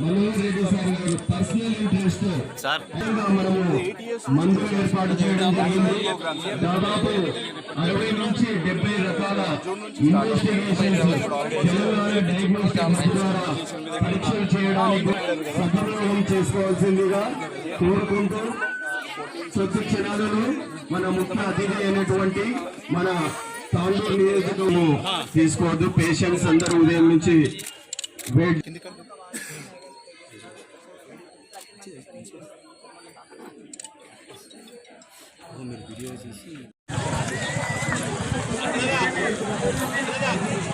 Manohar Reddy sir గారు personal interest sir. మనము మందులు ఏర్పాటు చేయడం జరిగింది. దాదాపు అరవై నుంచి డెబ్బై రకాల ఇన్వెస్టిగేషన్స్ తెలంగాణ డయాగ్నోస్టిక్స్ ద్వారా పరీక్షలు చేయడానికి సద్వినియోగం చేసుకోవాల్సిందిగా కోరుకుంటూ క్షణాలను మన ముఖ్య అతిథి అయినటువంటి మన తాండూరు నియోజకము తీసుకోవద్దు. పేషెంట్స్ అందరూ ఉదయం నుంచి వెయిట్ పేరు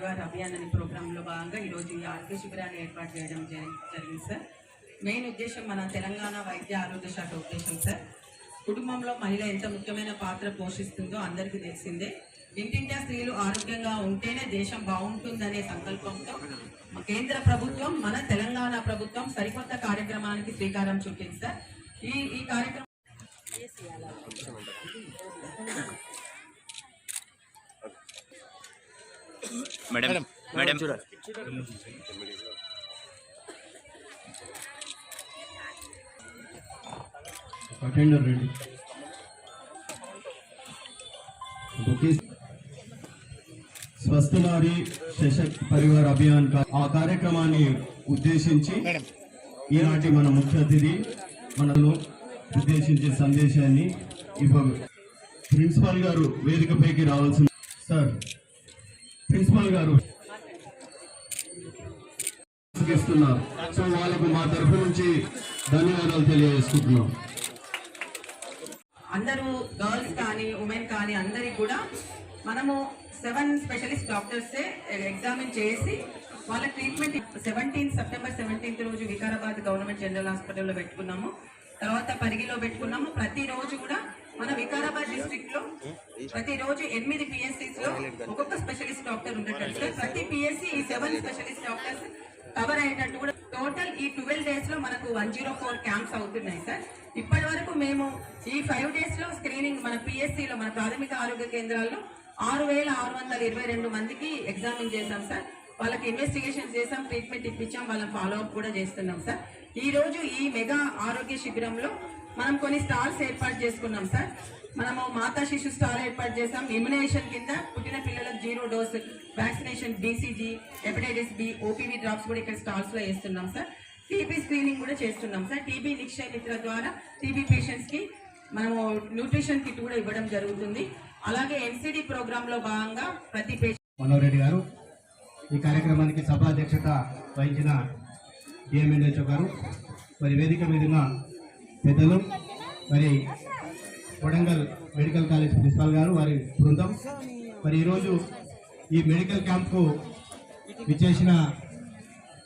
పరివార అభియాన్ అనే ప్రోగ్రాంలో భాగంగా ఈరోజు ఈ ఆరోగ్య శిబిరాన్ని ఏర్పాటు చేయడం జరిగింది సార్. మెయిన్ ఉద్దేశం మన తెలంగాణ వైద్య ఆరోగ్య శాఖ ఉద్దేశం సార్. కుటుంబంలో మహిళ ఎంత ముఖ్యమైన పాత్ర పోషిస్తుందో అందరికీ తెలిసిందే. ఇంటింటా స్త్రీలు ఆరోగ్యంగా ఉంటేనే దేశం బాగుంటుందనే సంకల్పంతో కేంద్ర ప్రభుత్వం మన తెలంగాణ ప్రభుత్వం సరికొత్త కార్యక్రమానికి శ్రీకారం చుట్టింది సార్. ఈ ఈ కార్యక్రమం మేడం మేడం చూడాలి. అటెండర్ రెడీ స్వస్థ నారి సశక్త్ పరివార్ అభియాన్ ఆ కార్యక్రమాన్ని ఉద్దేశించి ఈనాటి మన ముఖ్య అతిథి మనను ఉద్దేశించే సందేశాన్ని ఇవ్వ ప్రిన్సిపాల్ గారు వేదికపైకి రావాల్సింది సార్ ప్రిన్సిపాల్ గారు ఇస్తున్నారు సో వాళ్ళకు మా తరఫు నుంచి ధన్యవాదాలు తెలియజేసుకుంటున్నాం. అందరూ గర్ల్స్ కానీ ఉమెన్ కానీ అందరికి కూడా మనము సెవెన్ స్పెషలిస్ట్ డాక్టర్స్ ఎగ్జామిన్ చేసి వాళ్ళ ట్రీట్మెంట్ సెవెంటీన్త్ సెప్టెంబర్ సెవెంటీన్త్ రోజు వికారాబాద్ గవర్నమెంట్ జనరల్ హాస్పిటల్లో పెట్టుకున్నాము. తర్వాత పరిగిలో పెట్టుకున్నాము. ప్రతిరోజు కూడా మన వికారాబాద్ డిస్ట్రిక్ట్లో ప్రతిరోజు ఎనిమిది పిఎస్సీస్లో ఒక్కొక్క స్పెషలిస్ట్ డాక్టర్ ఉండేటట్టు సార్. ప్రతి పిఎస్సీ ఈ సెవెన్ స్పెషలిస్ట్ డాక్టర్స్ కవర్ అయ్యేటట్టు కూడా టోటల్ ఈ ట్వెల్వ్ డేస్లో మనకు వన్ జీరో ఫోర్ క్యాంప్స్ అవుతున్నాయి సార్. ఇప్పటి వరకు మేము ఈ ఫైవ్ డేస్లో స్క్రీనింగ్ మన పిఎస్సి లో మన ప్రాథమిక ఆరోగ్య కేంద్రాల్లో ఆరు వేల ఆరు వందల ఇరవై రెండు మందికి ఎగ్జామిన్ చేశాం సార్. వాళ్ళకి ఇన్వెస్టిగేషన్ చేసాం ట్రీట్మెంట్ ఇప్పించాం వాళ్ళని ఫాలో అప్ కూడా చేస్తున్నాం సార్. ఈ రోజు ఈ మెగా ఆరోగ్య శిబిరంలో మనం కొన్ని స్టాల్స్ ఏర్పాటు చేసుకున్నాం సార్. మనము మాతా శిశు స్టాల్ ఏర్పాటు చేసాం ఇమ్యునేషన్ కింద పుట్టిన పిల్లలకు zero dose vaccination BCG hepatitis B OPV drops కూడా ఇక్కడ స్టాల్స్లో వేస్తున్నాం సార్. టీబీ స్క్రీనింగ్ కూడా చేస్తున్నాం సార్. టీబీ నిక్షయ మిత్ర ద్వారా టీబీ పేషెంట్స్కి మనము న్యూట్రిషన్ కిట్ కూడా ఇవ్వడం జరుగుతుంది. అలాగే ఎన్సిడి ప్రోగ్రామ్లో భాగంగా ప్రతి పేషెంట్ మనోహర్ రెడ్డి గారు ఈ కార్యక్రమానికి సభాధ్యక్షత వహించిన డిఎంఎన్హెచ్ఓ గారు. మరి వేదిక మీద పెద్దలు మరి వడంగల్ మెడికల్ కాలేజ్ ప్రిన్సిపాల్ గారు వారి బృందం. మరి ఈరోజు ఈ మెడికల్ క్యాంప్కు విచ్చేసిన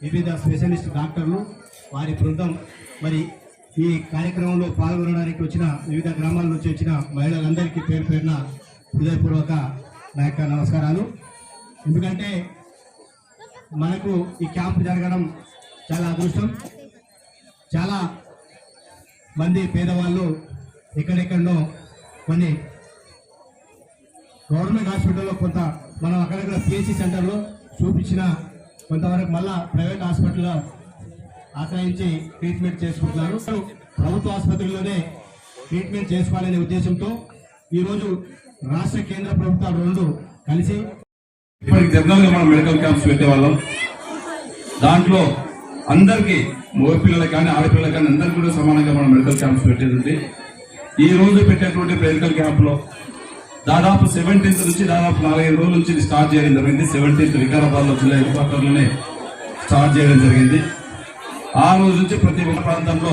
వివిధ స్పెషలిస్ట్ డాక్టర్లు వారి బృందం. మరి ఈ కార్యక్రమంలో పాల్గొనడానికి వచ్చిన వివిధ గ్రామాల నుంచి వచ్చిన మహిళలందరికీ పేరు పేరున హృదయపూర్వక నా యొక్క నమస్కారాలు. ఎందుకంటే మనకు ఈ క్యాంప్ జరగడం చాలా అదృష్టం. చాలా మంది పేదవాళ్ళు ఎక్కడెక్కడో కొన్ని గవర్నమెంట్ హాస్పిటల్లో కొంత మనం అక్కడక్కడ పిహెచ్సి సెంటర్లో చూపించిన కొంతవరకు మళ్ళా ప్రైవేట్ హాస్పిటల్లో ఆశ్రయించి ట్రీట్మెంట్ చేసుకుంటున్నారు. ప్రభుత్వ ఆసుపత్రిలోనే ట్రీట్మెంట్ చేసుకోవాలనే ఉద్దేశంతో ఈరోజు రాష్ట్ర కేంద్ర ప్రభుత్వాలు రెండు కలిసి ఇప్పటికి జనరల్గా మనం మెడికల్ క్యాంప్స్ పెట్టేవాళ్ళం. దాంట్లో అందరికీ మగపిల్లలకు కానీ ఆడపిల్లలు కానీ అందరికీ కూడా సమానంగా మనం మెడికల్ క్యాంప్స్ పెట్టేది. ఉంది ఈ రోజు పెట్టేటువంటి మెడికల్ క్యాంప్లో దాదాపు సెవెంటీన్త్ నుంచి దాదాపు నాలుగైదు రోజుల నుంచి స్టార్ట్ చేయడం జరిగింది. సెవెంటీన్త్ వికారాబాద్లో జిల్లా హెడ్ స్టార్ట్ చేయడం జరిగింది. ఆ రోజు నుంచి ప్రతి ఒక్క ప్రాంతంలో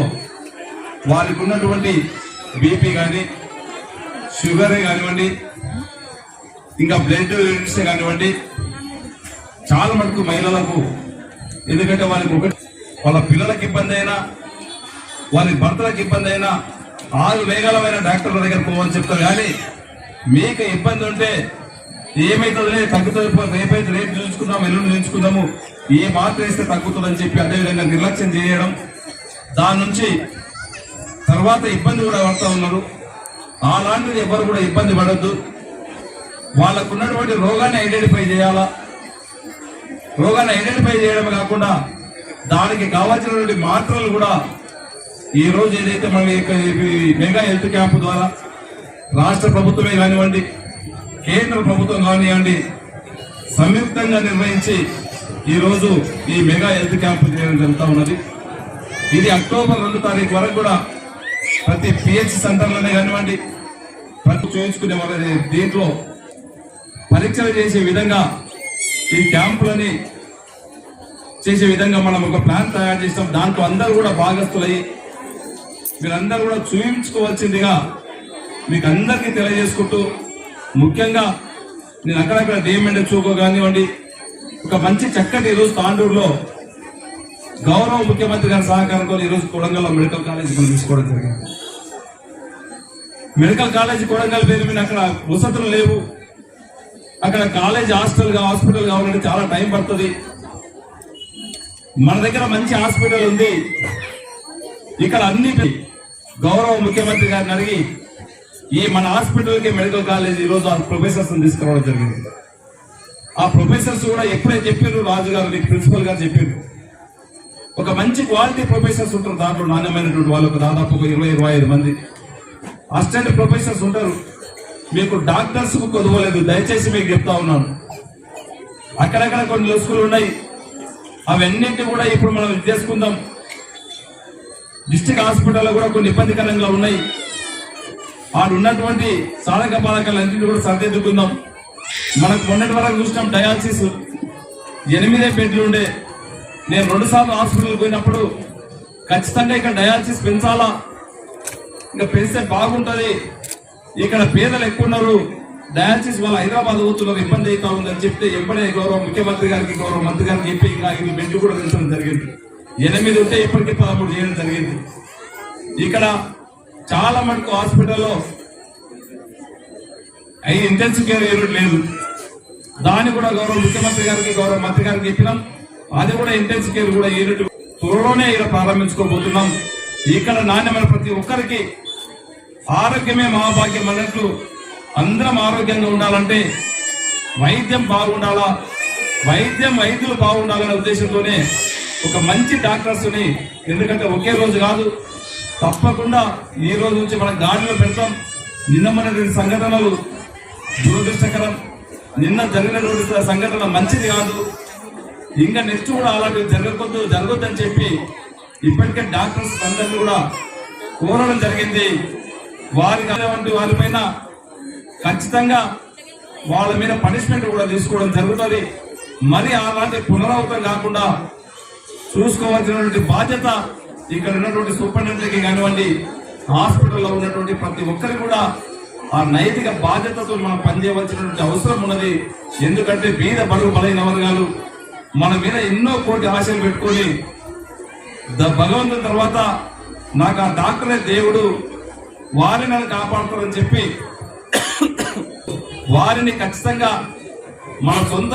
వారికి ఉన్నటువంటి బీపీ కానీ షుగరే కానివ్వండి ఇంకా బ్లడ్ యూనిట్స్ కానివ్వండి చాలా మటుకు మహిళలకు ఎందుకంటే వాళ్ళకి ఒకటి వాళ్ళ పిల్లలకి ఇబ్బంది అయినా వారి భర్తలకు ఇబ్బంది అయినా ఆరు వేగలమైన డాక్టర్ల దగ్గర పోవని చెప్తారు. కానీ మీకు ఇబ్బంది ఉంటే ఏమైతుందిలే తగ్గుతుంది. రేపైతే రేపు చూసుకుందాం ఎల్లుండి చూసుకుందాము. ఏ మాత్రం వేస్తే తగ్గుతుందని చెప్పి అదేవిధంగా నిర్లక్ష్యం చేయడం. దాని నుంచి తర్వాత ఇబ్బంది కూడా పడతా ఉన్నారు. అలాంటిది ఎవరు కూడా ఇబ్బంది పడద్దు. వాళ్ళకు ఉన్నటువంటి రోగాన్ని ఐడెంటిఫై చేయాలా? రోగాన్ని ఐడెంటిఫై చేయడమే కాకుండా దానికి కావాల్సినటువంటి మాత్రలు కూడా ఈ రోజు ఏదైతే మన ఈ మెగా హెల్త్ క్యాంప్ ద్వారా రాష్ట్ర ప్రభుత్వమే కానివ్వండి కేంద్ర ప్రభుత్వం కానివ్వండి సంయుక్తంగా నిర్వహించి ఈరోజు ఈ మెగా హెల్త్ క్యాంప్ చేయడం జరుగుతూ ఉన్నది. ఇది అక్టోబర్ రెండు తారీఖు వరకు కూడా ప్రతి పిహెచ్ సెంటర్లోనే కానివ్వండి ప్రతి చూపించుకునే వాళ్ళ దీంట్లో పరీక్షలు చేసే విధంగా ఈ క్యాంపులని చేసే విధంగా మనం ఒక ప్లాన్ తయారు చేస్తాం. దాంట్లో అందరూ కూడా భాగస్థులయ్యి మీరందరూ కూడా చూపించుకోవాల్సిందిగా మీకు అందరికీ తెలియజేసుకుంటూ ముఖ్యంగా నేను అక్కడక్కడ డిఎంఎండ్ చూకో కానివ్వండి. ఒక మంచి చక్కటి ఈరోజు తాండూరులో గౌరవ ముఖ్యమంత్రి గారి సహకారంతో ఈరోజు కొడంగల్లో మెడికల్ కాలేజ్ మనం తీసుకోవడం జరిగింది. మెడికల్ కాలేజ్ కొడంగల్ పేరు మీద అక్కడ వసతులు లేవు. అక్కడ కాలేజ్ హాస్టల్ హాస్పిటల్ కావాలంటే చాలా టైం పడుతుంది. మన దగ్గర మంచి హాస్పిటల్ ఉంది. ఇక్కడ అన్ని గౌరవ ముఖ్యమంత్రి గారిని అడిగి ఈ మన హాస్పిటల్కి మెడికల్ కాలేజ్ ఈ రోజు ఆ ప్రొఫెసర్స్ తీసుకురావడం జరిగింది. ఆ ప్రొఫెసర్స్ కూడా ఎప్పుడే చెప్పారు రాజు గారు నీకు ప్రిన్సిపల్ గారు చెప్పారు ఒక మంచి క్వాలిటీ ప్రొఫెసర్స్ ఉంటారు దాంట్లో నాణ్యమైనటువంటి వాళ్ళు ఒక దాదాపు ఒక ఇరవై ఇరవై ఐదు మంది. అసిస్టెంట్ ప్రొఫెసర్స్ ఉంటారు. మీకు డాక్టర్స్కు కొదవలేదు దయచేసి మీకు చెప్తా ఉన్నాను. అక్కడక్కడ కొన్ని లొసుకులు ఉన్నాయి. అవన్నింటి కూడా ఇప్పుడు మనం చేసుకుందాం. డిస్టిక్ హాస్పిటల్లో కూడా కొన్ని ఇబ్బందికరంగా ఉన్నాయి. వాళ్ళు ఉన్నటువంటి సాధక బాధకాలన్నింటినీ కూడా సరిదిద్దుకుందాం. మనకు మొన్నటి వరకు చూసినాం డయాలసిస్. ఎనిమిదే బెడ్లు ఉండే. నేను రెండు సార్లు పోయినప్పుడు ఖచ్చితంగా ఇక్కడ డయాలసిస్ పెంచాలా? ఇంకా పెంచితే బాగుంటుంది. ఇక్కడ పేదలు ఎక్కువ ఉన్నారు డయాలసిస్ వల్ల హైదరాబాద్ పోతున్నారు. ఇబ్బంది అవుతా ఉందని చెప్తే ఎప్పుడే గౌరవ ముఖ్యమంత్రి గారికి గౌరవ మంత్రి గారికి చెప్పి ఇంకా ఈ బెడ్ కూడా పెంచడం జరిగింది. ఎనిమిది ఉంటే ఇప్పటికీ పదమూడు చేయడం జరిగింది. ఇక్కడ చాలా మటుకు హాస్పిటల్లో ఐదు ఇంటెన్సివ్ కేర్ యూనిట్ లేదు. దాన్ని కూడా గౌరవ ముఖ్యమంత్రి గారికి గౌరవ మంత్రి గారికి చెప్పినాం. అది కూడా ఇంటెన్సివ్ కేర్ కూడా యూనిట్ త్వరలోనే ఇక్కడ ప్రారంభించుకోబోతున్నాం. ఇక్కడ నాణ్యమైన ప్రతి ఒక్కరికి ఆరోగ్యమే మహాభాగ్యం అన్నట్లు అందరం ఆరోగ్యంగా ఉండాలంటే వైద్యం బాగుండాలా? వైద్యం వైద్యులు బాగుండాలనే ఉద్దేశంతోనే ఒక మంచి డాక్టర్స్ని ఎందుకంటే ఒకే రోజు కాదు తప్పకుండా ఈ రోజు నుంచి మనం గాడిలో పెడతాం. నిన్న మనటువంటి సంఘటనలు దురదృష్టకరం. నిన్న జరిగినటువంటి సంఘటన మంచిది కాదు. ఇంకా నెక్స్ట్ కూడా అలాంటివి జరగకూడదు జరగొద్దని చెప్పి ఇప్పటికే డాక్టర్స్ అందరినీ కూడా కోరడం జరిగింది. వారి వంటి వారిపైన ఖచ్చితంగా వాళ్ళ మీద పనిష్మెంట్ కూడా తీసుకోవడం జరుగుతుంది. మరి అలాంటి పునరావృతం కాకుండా చూసుకోవాల్సినటువంటి బాధ్యత ఇక్కడ ఉన్నటువంటి సూపరింటెండెంట్కి కానివ్వండి హాస్పిటల్లో ఉన్నటువంటి ప్రతి ఒక్కరు కూడా ఆ నైతిక బాధ్యతతో మనం పనిచేయవలసినటువంటి అవసరం ఉన్నది. ఎందుకంటే మీద బరువు బలైన వర్గాలు మన మీద ఎన్నో కోటి ఆశలు పెట్టుకొని ద- భగవంతుని తర్వాత నాకు ఆ డాక్టరే దేవుడు వారిని నన్ను కాపాడుతారని చెప్పి వారిని ఖచ్చితంగా మన సొంత